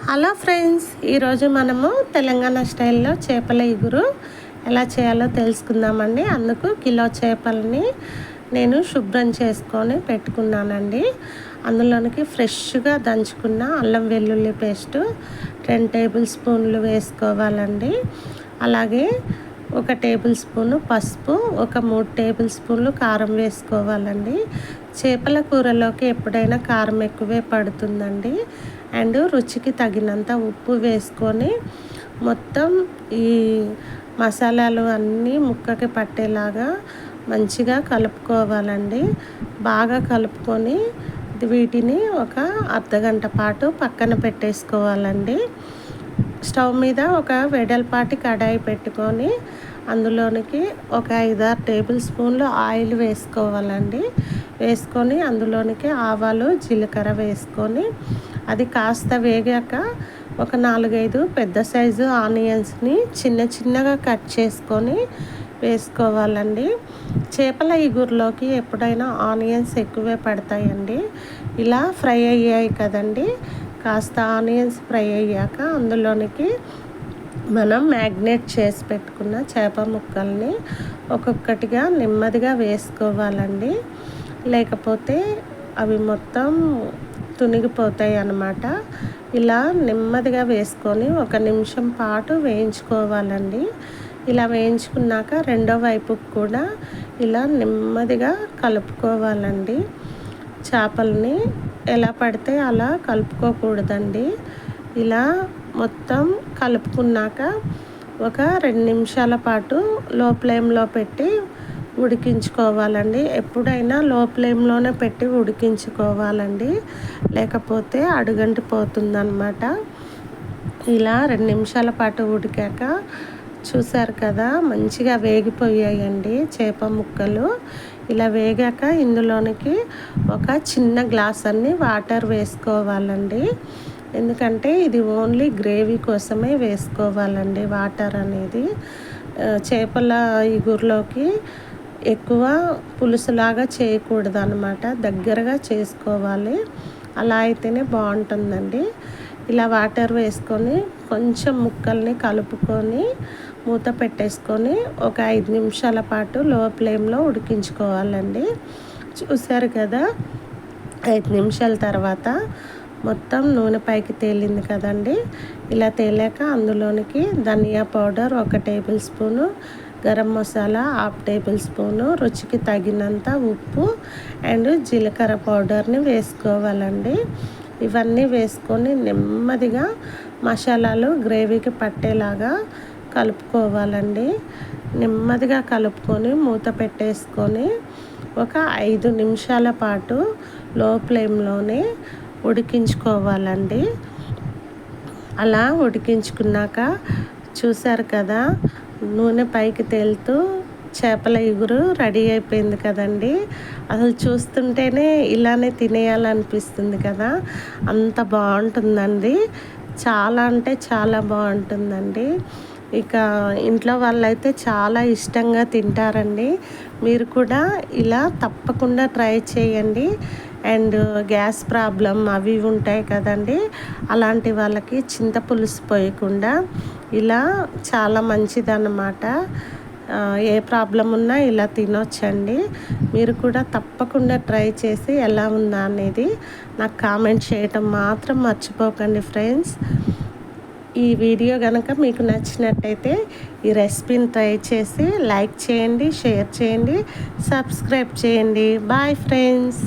Hello friends ఈరోజు మనము తెలంగాణ స్టైల్లో చేపల ఇగురు ఎలా చేయాలో తెలుసుకుందామండి. అందుకు కిలో చేపలని నేను శుభ్రం చేసుకొని పెట్టుకున్నానండి. అందులోనికి ఫ్రెష్గా దంచుకున్న అల్లం వెల్లుల్లి పేస్టు టెన్ టేబుల్ స్పూన్లు వేసుకోవాలండి. అలాగే ఒక టేబుల్ స్పూను పసుపు ఒక మూడు టేబుల్ స్పూన్లు కారం వేసుకోవాలండి. చేపల కూరలోకి ఎప్పుడైనా కారం ఎక్కువే పడుతుందండి. అండ్ రుచికి తగినంత ఉప్పు వేసుకొని మొత్తం ఈ మసాలాలు అన్నీ ముక్కకి పట్టేలాగా మంచిగా కలుపుకోవాలండి. బాగా కలుపుకొని వీటిని ఒక అర్ధగంట పాటు పక్కన పెట్టేసుకోవాలండి. స్టవ్ మీద ఒక వెడల్పాటి కడాయి పెట్టుకొని అందులోనికి ఒక ఐదారు టేబుల్ స్పూన్లు ఆయిల్ వేసుకోవాలండి. వేసుకొని అందులోనికి ఆవాలు జీలకర్ర వేసుకొని అది కాస్త వేగాక ఒక నాలుగైదు పెద్ద సైజు ఆనియన్స్ని చిన్న చిన్నగా కట్ చేసుకొని వేసుకోవాలండి. చేపల ఇగురులోకి ఎప్పుడైనా ఆనియన్స్ ఎక్కువే పడతాయండి. ఇలా ఫ్రై అయ్యాయి కదండి. కాస్త ఆనియన్స్ ఫ్రై అయ్యాక అందులోనికి మనం మ్యాగ్నేట్ చేసి పెట్టుకున్న చేప ముక్కల్ని ఒక్కొక్కటిగా నెమ్మదిగా వేసుకోవాలండి. లేకపోతే అవి మొత్తం తునిగిపోతాయి అన్నమాట. ఇలా నెమ్మదిగా వేసుకొని ఒక నిమిషం పాటు వేయించుకోవాలండి. ఇలా వేయించుకున్నాక రెండో వైపుకు కూడా ఇలా నెమ్మదిగా కలుపుకోవాలండి. చేపల్ని ఎలా పడితే అలా కలుపుకోకూడదండి. ఇలా మొత్తం కలుపుకున్నాక ఒక రెండు నిమిషాల పాటు లో ఫ్లేమ్లో పెట్టి ఉడికించుకోవాలండి. ఎప్పుడైనా లో ఫ్లేమ్లోనే పెట్టి ఉడికించుకోవాలండి. లేకపోతే అడుగంటి పోతుందన్నమాట ఇలా రెండు నిమిషాల పాటు ఉడికాక చూసారు కదా మంచిగా వేగిపోయాయండి చేప ముక్కలు. ఇలా వేగాక ఇందులోనికి ఒక చిన్న గ్లాస్ అన్ని వాటర్ వేసుకోవాలండి. ఎందుకంటే ఇది ఓన్లీ గ్రేవీ కోసమే వేసుకోవాలండి వాటర్ అనేది. చేపల ఇగురులోకి ఎక్కువ పులుసులాగా చేయకూడదు అనమాట దగ్గరగా చేసుకోవాలి. అలా అయితేనే బాగుంటుందండి. ఇలా వాటర్ వేసుకొని కొంచెం ముక్కల్ని కలుపుకొని మూత పెట్టేసుకొని ఒక ఐదు నిమిషాల పాటు లో ఫ్లేమ్లో ఉడికించుకోవాలండి. చూసారు కదా? ఐదు నిమిషాల తర్వాత మొత్తం నూనె పైకి తేలింది కదండి. ఇలా తేలాక అందులోనికి ధనియా పౌడర్ ఒక tablespoon garam masala half tablespoon రుచికి తగినంత ఉప్పు అండ్ జీలకర్ర పౌడర్ని వేసుకోవాలండి. ఇవన్నీ వేసుకొని నెమ్మదిగా మసాలాలు గ్రేవీకి పట్టేలాగా కలుపుకోవాలండి. నెమ్మదిగా కలుపుకొని మూత పెట్టేసుకొని ఒక ఐదు నిమిషాల పాటు లో ఫ్లేమ్లోనే ఉడికించుకోవాలండి. అలా ఉడికించుకున్నాక చూసారు కదా నూనె పైకి తేలుతూ చేపల ఇగురు రెడీ అయిపోయింది కదండి. అసలు చూస్తుంటేనే ఇలానే తినేయాలనిపిస్తుంది కదా. అంత బాగుంటుందండి. చాలా అంటే చాలా బాగుంటుందండి. ఇక ఇంట్లో వాళ్ళైతే చాలా ఇష్టంగా తింటారండి. మీరు కూడా ఇలా తప్పకుండా ట్రై చేయండి. అండ్ గ్యాస్ ప్రాబ్లం అవి ఉంటాయి కదండి. అలాంటి వాళ్ళకి చింత పులుసు పోయకుండా ఇలా చాలా మంచిదన్నమాట. ఏ ప్రాబ్లం ఉన్నా ఇలా తినొచ్చండి. మీరు కూడా తప్పకుండా ట్రై చేసి ఎలా ఉందా అనేది నాకు కామెంట్ చేయటం మాత్రం మర్చిపోకండి ఫ్రెండ్స్. ఈ వీడియో కనుక మీకు నచ్చినట్టయితే ఈ రెసిపీని ట్రై చేసి లైక్ చేయండి షేర్ చేయండి సబ్స్క్రైబ్ చేయండి. Bye friends.